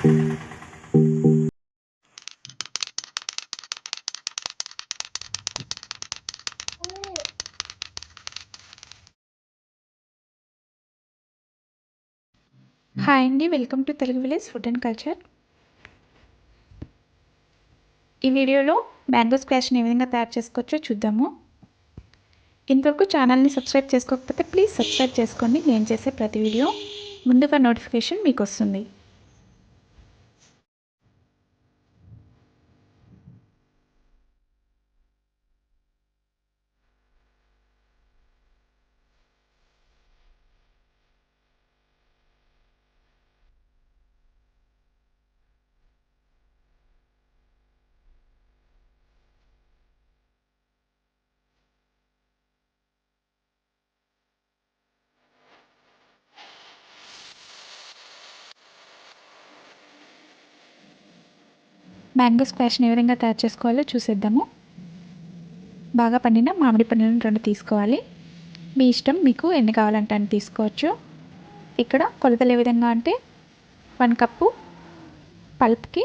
Hi అండి welcome to Telugu village food and culture. ఈ వీడియోలో మ్యాంగో స్క్వాష్ని ఏ విధంగా తయారు చేసుకోవచ్చో చూద్దాము. ఇంతవరకు ఛానల్ని సబ్స్క్రైబ్ చేసుకోకపోతే ప్లీజ్ సబ్స్క్రైబ్ చేసుకోండి. నేను చేసే ప్రతి వీడియో ముందుగా నోటిఫికేషన్ మీకు వస్తుంది. మ్యాంగో స్క్వాష్ని ఏ విధంగా తయారు చేసుకోవాలో చూసేద్దాము. బాగా పండిన మామిడి పండులను రెండు తీసుకోవాలి. మీ ఇష్టం మీకు ఎన్ని కావాలంటే అని తీసుకోవచ్చు. ఇక్కడ కొలతలు ఏ విధంగా అంటే వన్ కప్పు పల్ప్కి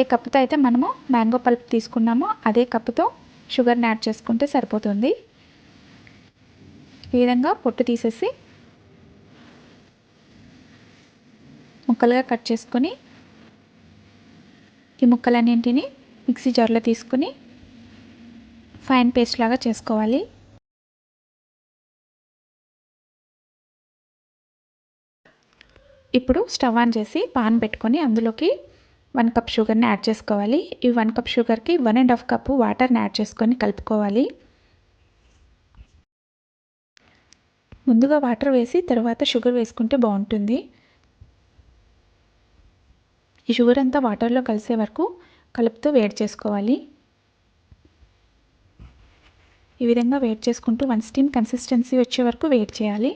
ఏ కప్పుతో అయితే మనము మ్యాంగో పల్ప్ తీసుకున్నామో అదే కప్పుతో షుగర్ని యాడ్ చేసుకుంటే సరిపోతుంది. ఈ విధంగా పొట్టు తీసేసి ముక్కలుగా కట్ చేసుకొని ఈ ముక్కలన్నింటినీ మిక్సీ జార్లో తీసుకుని ఫైన్ పేస్ట్ లాగా చేసుకోవాలి. ఇప్పుడు స్టవ్ ఆన్ చేసి పాన్ పెట్టుకొని అందులోకి వన్ కప్ షుగర్ని యాడ్ చేసుకోవాలి. ఈ వన్ కప్ షుగర్కి వన్ అండ్ హాఫ్ కప్పు వాటర్ని యాడ్ చేసుకొని కలుపుకోవాలి. ముందుగా వాటర్ వేసి తర్వాత షుగర్ వేసుకుంటే బాగుంటుంది. ఈ షుగర్ అంతా వాటర్లో కలిసే వరకు కలుపుతూ వేడి చేసుకోవాలి. ఈ విధంగా వేడి చేసుకుంటూ వన్ స్టీమ్ కన్సిస్టెన్సీ వచ్చే వరకు వేడి చేయాలి.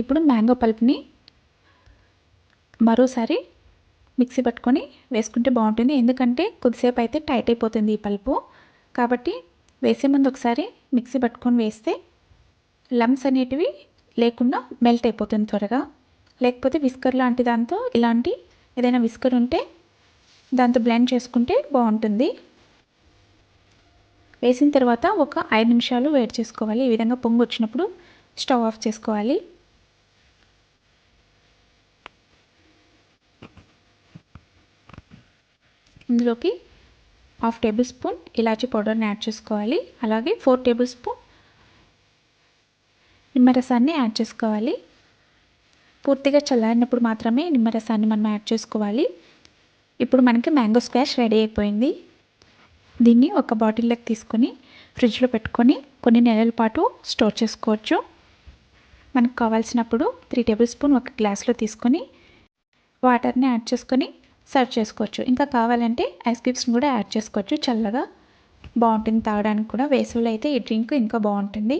ఇప్పుడు మ్యాంగో పల్ప్ని మరోసారి మిక్సీ పట్టుకొని వేసుకుంటే బాగుంటుంది. ఎందుకంటే కొద్దిసేపు అయితే టైట్ అయిపోతుంది ఈ పల్పు. కాబట్టి వేసే ముందు ఒకసారి మిక్సీ పట్టుకొని వేస్తే లమ్స్ అనేటివి లేకుండా మెల్ట్ అయిపోతుంది త్వరగా. లేకపోతే విస్కర్ లాంటి దాంతో ఇలాంటి ఏదైనా విస్కర్ ఉంటే దాంతో బ్లెండ్ చేసుకుంటే బాగుంటుంది. వేసిన తర్వాత ఒక ఐదు నిమిషాలు వేడి చేసుకోవాలి. ఈ విధంగా పొంగు వచ్చినప్పుడు స్టవ్ ఆఫ్ చేసుకోవాలి. ఇందులోకి హాఫ్ టేబుల్ స్పూన్ ఇలాచీ పౌడర్ని యాడ్ చేసుకోవాలి. అలాగే ఫోర్ టేబుల్ స్పూన్ నిమ్మరసాన్ని యాడ్ చేసుకోవాలి. పూర్తిగా చల్లారినప్పుడు మాత్రమే నిమ్మరసాన్ని మనం యాడ్ చేసుకోవాలి. ఇప్పుడు మనకి మ్యాంగో స్క్వాష్ రెడీ అయిపోయింది. దీన్ని ఒక బాటిల్లోకి తీసుకొని ఫ్రిడ్జ్లో పెట్టుకొని కొన్ని నెలల పాటు స్టోర్ చేసుకోవచ్చు. మనకు కావాల్సినప్పుడు త్రీ టేబుల్ స్పూన్ ఒక గ్లాస్లో తీసుకొని వాటర్ని యాడ్ చేసుకొని సర్వ్ చేసుకోవచ్చు. ఇంకా కావాలంటే ఐస్ క్యూబ్స్ని కూడా యాడ్ చేసుకోవచ్చు. చల్లగా బాగుంటుంది తాగడానికి కూడా. వేసవిలో అయితే ఈ డ్రింక్ ఇంకా బాగుంటుంది.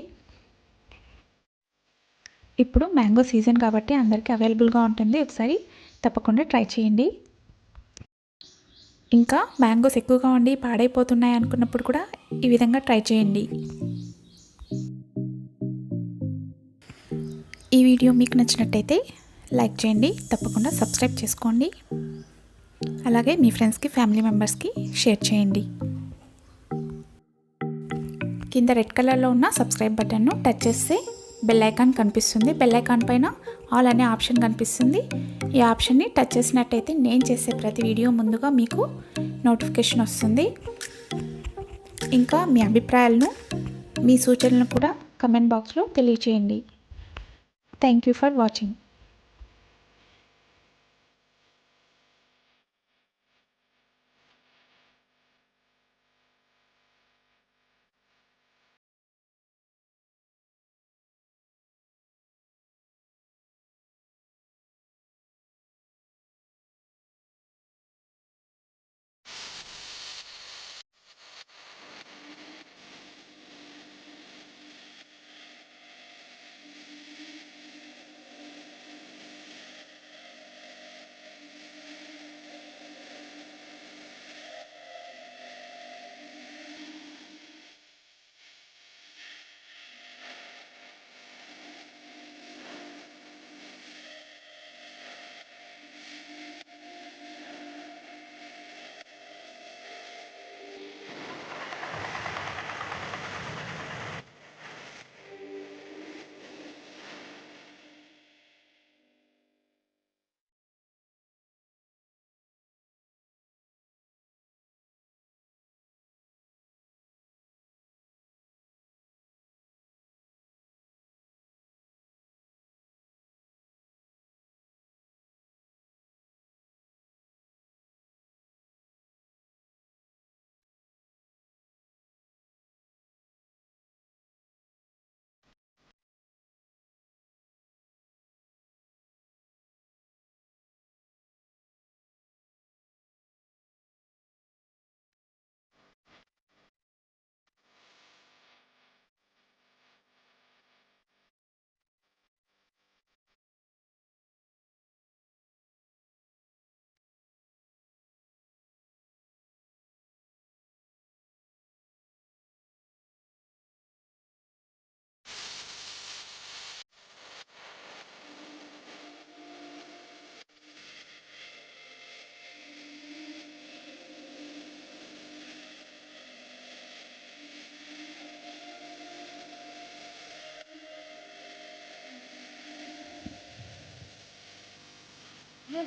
ఇప్పుడు మ్యాంగో సీజన్ కాబట్టి అందరికీ అవైలబుల్గా ఉంటుంది. ఒకసారి తప్పకుండా ట్రై చేయండి. ఇంకా మ్యాంగోస్ ఎక్కువగా ఉండి పాడైపోతున్నాయి అనుకున్నప్పుడు కూడా ఈ విధంగా ట్రై చేయండి. ఈ వీడియో మీకు నచ్చినట్టయితే లైక్ చేయండి. తప్పకుండా సబ్స్క్రైబ్ చేసుకోండి. అలాగే మీ ఫ్రెండ్స్కి ఫ్యామిలీ మెంబర్స్కి షేర్ చేయండి. కింద రెడ్ కలర్లో ఉన్న సబ్స్క్రైబ్ బటన్ను టచ్ చేస్తే బెల్ ఐకాన్ కనిపిస్తుంది. బెల్ ఐకాన్ పైన ఆల్ అనే ఆప్షన్ కనిపిస్తుంది. ఈ ఆప్షన్ని టచ్ చేసినట్టయితే నేను చేసే ప్రతి వీడియో ముందుగా మీకు నోటిఫికేషన్ వస్తుంది. ఇంకా మీ అభిప్రాయాలను మీ సూచనలను కూడా కమెంట్ బాక్స్లో తెలియచేయండి. Thank you for watching